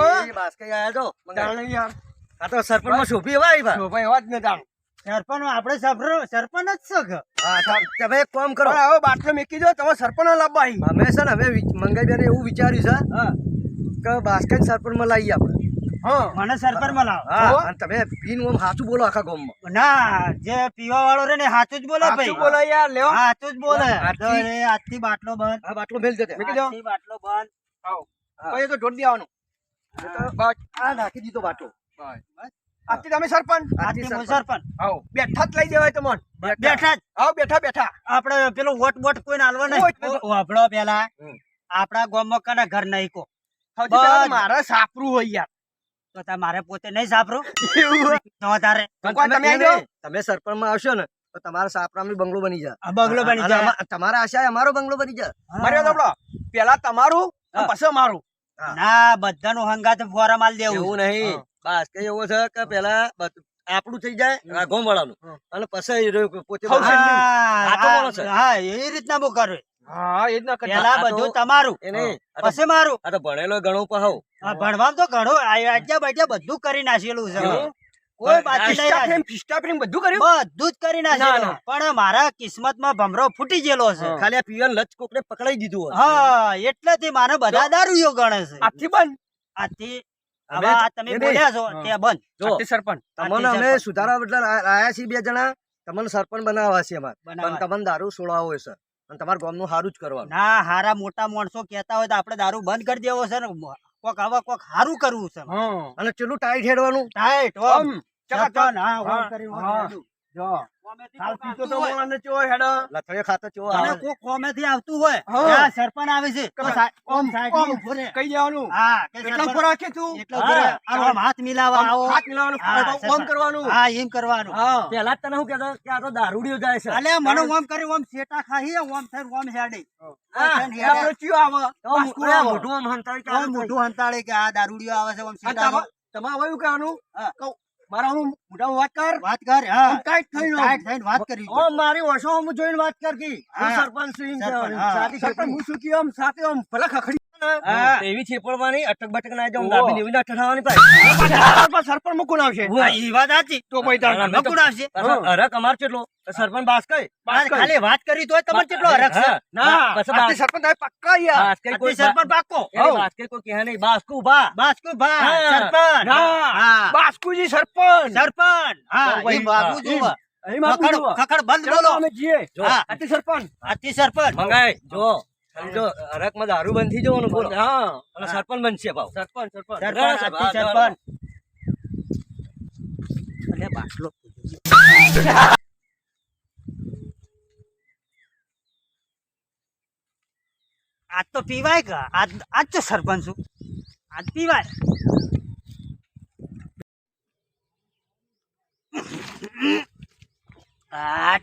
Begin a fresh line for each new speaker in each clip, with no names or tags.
તારી બાસ્કેટ આયા છો? મંગાઈ.
યાર
આ તો સરપંચમાં શોભી એવા આવ્યા.
જો ભાઈ વાત ને જાણ
સરપંચ આપણે સરપંચ સરપંચ જ છે
હા, તમે એક કામ કરો.
પણ બાટલો મેકી દો તમે સરપંચ લાવવા અહીં
અમે છે ને હવે વિચ- મંગાઈબેને એવું વિચાર્યું છે કે બાસ્કેટ સરપંચમાં લાવીએ આપણે.
મને સરપંચમાં લાવો.
હા તમે પીન ઓમ બોલો આખા ગામમાં.
ના જે પીવા વાળો રે ને સાચું જ બોલે ભાઈ.
બોલો યાર લેવો
જ બોલે.
આજથી-
આજથી બાટલો બંધ.
બાટલો મેલ દેતે
મૂકી દો.
બાટલો બંધ.
આવો. તો જોડ દેવાનું.
આ નાખી દીધો બાટલો
આજથી તમે સરપંચ?
આજથી હું
સરપંચ.
સરપંચ.
આવો. બેઠા જ લઈ દેવાય તમને.
બેઠા જ.
આવો બેઠા બેઠા.
આપણે પેલો વોટ વોટ કોઈ હાલવા નહીં. વાપડો પેલા. આપણા ગામમાં ઘર નહીં કો
સૌથી પહેલા તો
બસ.
મારે સાપરું હોય યાર.
તો તમારે પોતે નહીં સાપરું? તો તારે.
તમે
સરપંચ સરપંચમાં આવશો ને તો તમારા સાપરામની બંગલો બની જાય.
બંગલો બની જાય.
તમારા આશા અમારો બંગલો બની જાય.
મારી પેલા તમારું. પછી અમારું.
ના બધાનું હંગાત ફોરા માલ દેવું
એવું નહીં. બસ કઈ એવું છે કે પેલા આપણું થઈ જાય રાઘોમ વાળાનું અને પછી પોતે.
હા એ રીતના બહુ કરે.
હા એ જ
પેલા બધું તમારું. પછી મારું.
આ તો ભણેલો ઘણો પહાવ
ભણવામાં તો ઘણું. આજા બાજા બધું કરી નાખેલું છે. કોઈ બાકી નહીં
ફ્રેમ, બધું કર્યું?
બધું જ કરી
ના,
પણ મારા કિસ્મતમાં ભમરો ફૂટી ગયેલો છે.
ખાલી આ પીવન લચ કોકને પકડાઈ દીધું
હા એટલેથી મારે બધા દારૂઓ ગણે છે.
આજથી બંધ.
આથી
હવે
હવે આ તમે બોલ્યા છો તે બંધ.
જો
સરપંચ
તમને અમે સુધારા બદલા આયા છીએ બે જણા. તમને સરપંચ બનાવવા છે અમારે. પણ તમને દારૂ છોડાવવો હોય છે. અને તમારા ગામનું સારું જ કરવાનું.
ના હારા મોટા માણસો કહેતા હોય તો આપણે દારૂ બંધ કરી દેવો છે ને. કોક આવા કોક સારું કરવું છે.
અને ચેલું ટાઈટ હેડવાનું?
ટાઈટ ઓમ.
આમ, ચકાચક.
સરપંચ, હા, ઓમ
હા,
ઓમ
જો
કોમેથી
હાલ
કોક
પીતો
આવતું
તો
હોય.
મોણાને ચેવો હેડે.
ખાતો ચેવો
અને
આવે
કોમેથી આવતું હોય આ સરપંચ આવે છે તો
કમાલ.
સા- ઓમ
ઓમ,
સાઈડમાં
ઓમ.
ઊભો રહે.
કહી દેવાનું
હા કે
ઉપર રાખે તું
એટલો ઊભો રહે.
હા.
આમ હાથ મિલાવા આવો
હાથ મિલાવાનું ઓમ કરવાનું
હા એમ કરવાનું
પેલા તને હું કહેતો કે આ તો દારૂડિયો જાય છે
અલે મને ઓમ કરી ઓમ શેટા ખાહી ઓમ થઈ ઓમ હેડી.
મોઢું હંતાળે હંતાડી કે
આ દારૂડિયો આવે છે ઓમ
તમા- તમારે એવું કહેવાનું મારા હું મોઢામાં વાત કર
વાત કર હા
થઈને
વાત કરી
ઓ મારી ઓછો હું જોઈને વાત કર કી હું. સરપંચ છું
સરપંચ. હા.
શું આમ સાથે આમ ભલે ખખડી
એવી છેપડવાની અટક બટક ના જાઉં દાબી લેવી ના ઠઠાવાની પાછી.
સરપંચ સરપંચ મૂકું આવશે.
ઈ વાત સાચી.
તો ભાઈ તાર
અમે
આવશે.
પાછો અમાર કેટલો સરપંચ બાસ કઈ?
ખાલી વાત કરી તો તમને કેટલો અરક છે?
ના
પછી
સરપંચ તારે પક્કા યાર
બાસ કઈ કોઈ
સરપંચ પાકો
બાસ કઈ કોઈ કહે નહીં બાસ કુ ભા
બાસ્કુ ભા
હા.
સરપંચ. હા.
બાસ્કુજી સરપંચ.
સરપંચ. હા ઈ બાબુ
હા. અહીં માં
ખખડ બંધ બોલો.
અમે
જીએ.
હા.
આજથી સરપંચ.
અતિ સરપંચ.
મંગાય. જો. જો હરખમાં દારૂ બંધ થઈ જવાનું બોલો.
હા.
અને સરપંચ બનશે ભાવ
સરપંચ સરપંચ.
સરપંચ બાટલો. આજ તો પીવાય કે? આજ આજ તો સરપંચ છું. આજ પીવાય. આજ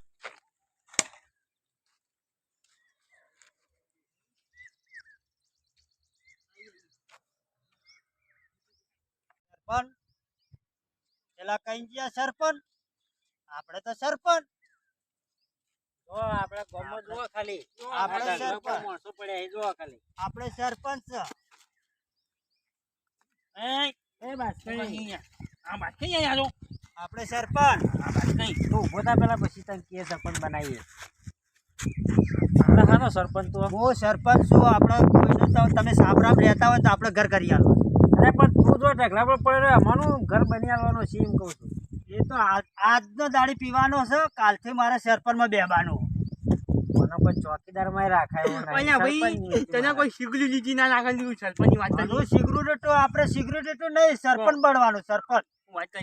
પેલા કઈ ગયા સરપંચ? આપણે તો સરપંચ. આપણે સરપંચ. આપણે સરપંચ.
તું થા પેલા પછી તને કે સરપંચ બનાવીએ. હાનો સરપંચ તો.
હું સરપંચ છું આપણે કોઈનું તમે સાબરામ રહેતા હોય તો આપણે ઘર કરી આલો.
અરે પણ તું તો ઢગલા પર પડે અમારું ઘર બની આવવાનું છે એમ કહું છું.
એ તો આજનો દાડી પીવાનો છે કાલથી મારે સરપંચમાં બેહવાનું.
મને કોઈ ચોકીદારમાં રાખાય
અહીંયા ભાઈ તને કોઈ શીગલું લીધી ના નાખી દીધું સરપંચની વાત કરી.
તો આપણે સિગરેટ તો નહીં સરપંચ બનવાનું સરપંચ.
વાત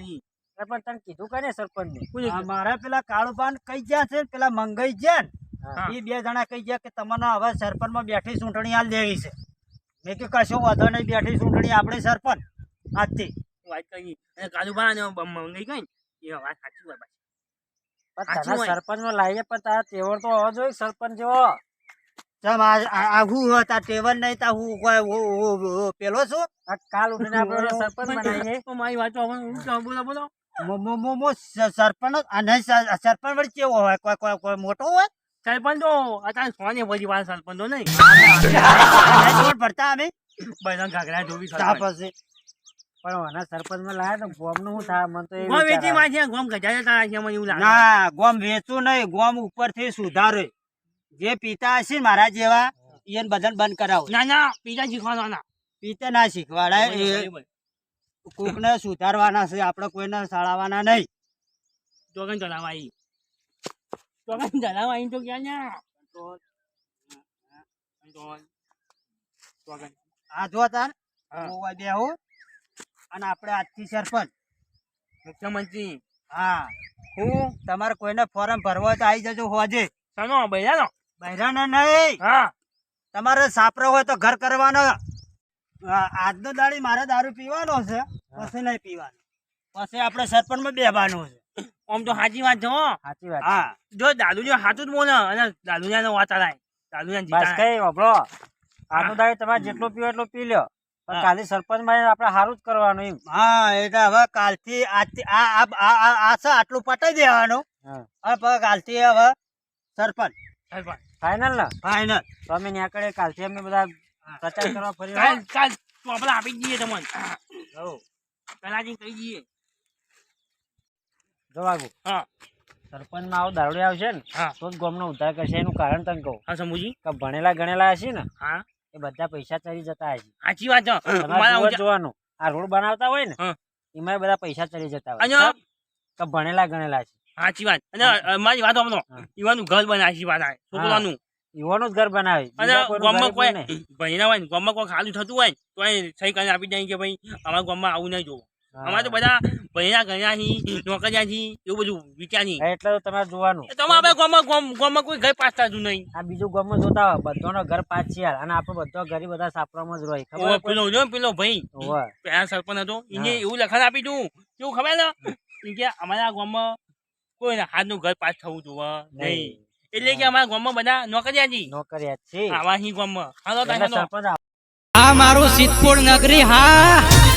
અરે તને કીધું કે સરપંચ ને
આ મારા પેલા કાળુબાન કઈ ગયા છે? પેલા મંગાઈ ગયા ને? એ બે જણા કઈ ગયા કે તમને હવે સરપંચમાં બેઠી ચૂંટણી હાલ દેવી છે. મેં કે કશો વધો નહીં બેઠી ચૂંટણી આપણે સરપંચ આજથી.
વાત કહી અને ને મંગાઈ ગઈ એ વાત સાચી વાત
પણ
સરપંચ
તને લાવીએ પણ તારા તેવર તો હોવો જોઈએ સરપંચ જેવો.
ચમ આ- આ આ હું નહીં તા હું કોઈ પેલો છું?
કાલ ઉઠીને આપણે સરપંચ બનાવીએ.
મારી વાત બોલો બોલો.
મો- મો- મો- મો સરપંચ સરપંચ વળી કેવો હોય? કોઈ કોઈ કોઈ મોટો હોય?
સરપંચ અત્યારે સોને બધી વાર સરપંચ નહીં.
જોડ ભરતા અમે.
બધા ઘાઘરા
તા
સરપંચ.
પછી.
પણ મને સરપંચમાં લાવ્યા તો ગોમનું શું થાય? મને તો
ગોમ વેચી માં છે ગોમ ગજા જતા છે મને એવું લાગે.
ના ગોમ વેચું નહીં ગોમ ઉપરથી સુધારે. જે પિતા હશે ને મારા જેવા એને બધાને બંધ કરાવો.
ના ના પીઝા શીખવાના
પિતા ના શીખવાડાય એ કોકને સુધારવાના છે આપણે કોઈને સળાવવાના નહીં.
ચોગન ચલાવાઈ ચોગન ચલાવાઈ તો ક્યાં ના ચોગન
આ જો તાર
હા.
હું બેહો અને આપણે આજથી સરપંચ
મુખ્યમંત્રી
હા
હું
તમારે કોઈને ફોર્મ ભરવા હોય તો આવી જજો હોજે
સનો બૈરાનો
બૈરાનો નહીં.
હા.
તમારે સાપરો હોય તો ઘર કરવાનો. આજનો દાડી મારે દારૂ પીવાનો છે. પછી નહીં પીવાનો. પછી આપણે સરપંચમાં બેહવાનું છે.
આમ તો સાચી વાત છે
સાચી વાત
હા.
જો દાદુજી સાચું જ બોલે અને દાદુજાનો વાત આલાય.
બસ કઈ વાપરો. આનો દાડે તમારે જેટલો પીવો એટલો પી લ્યો. પણ કાલે સરપંચમાં આપણે સારું જ કરવાનું એમ.
હા એટલે હવે કાલથી આજથી આ આ આ- આટલું પટાઈ દેવાનું. હવે કાલથી હવે સરપંચ.
સરપંચ.
ફાઈનલ ને?
ફાઈનલ
તો અમે ત્યાં કડે કાલથી અમે બધા પ્રચાર કરવા ફરી
કાલ કાલ તો આપણે આપી દઈએ તમને. પેલા કહી દઈએ.
જો વાગુ
હા.
સરપંચમાં આવો દારૂડી આવશે ને તો જ ગામનો ઉદ્ધાર કરશે એનું કારણ તને કહું.
હા સમુજી
કે ભણેલા ગણેલા હશે ને
હા.
એ બધા પૈસા ચડી જતા હશે.
સાચી વાત છે.
જોવાનું. આ રોડ બનાવતા હોય ને એમાં બધા પૈસા ચડી જતા હોય. કે ભણેલા ગણેલા છે.
સાચી વાત. અને મારી વાત
હા.
ઈવાનું ઘર બનાવી વાત આવે છોકરાનું.
યુવાનું જ ઘર બનાવે.
અને ગામમાં કોઈ
નહીં.
હોય ને ગામમાં કોઈ ખાલી થતું હોય તો સહી કરીને આપી દઈએ કે ભાઈ અમારા ગામમાં આવું નહીં જોવું. અમારે તો બધા ભણીના નોકર્યા નોકરિયાથી એવું બધું વિચારી
હા, એટલે તો તમારે જોવાનું.
તમે આપણે ગામમાં ગામ- ગામમાં કોઈ ઘર પાછતા થતું નહીં.
આ બીજું ગામમાં જોતા હોય બધાનો ઘર પાછ છે. અને આપણો બધો ગરીબ બધા સાપરામાં જ રહે ખબર?
પેલો જો પેલો ભાઈ પેલા સરપંચ હતો એને એવું લખાણ આપી દઉં. કેવું ખબર ને કે અમારા ગામમાં કોઈ હાથનું ઘર પાછ થવું જોવે નહીં. એટલે કે અમારા ગામમાં બધા નોકરિયાથી
નોકરિયા છે.
આવા હી ગામમાં. હાલો હાલો
સરપંચ
આ મારું સિદ્ધપુર નગરી હા.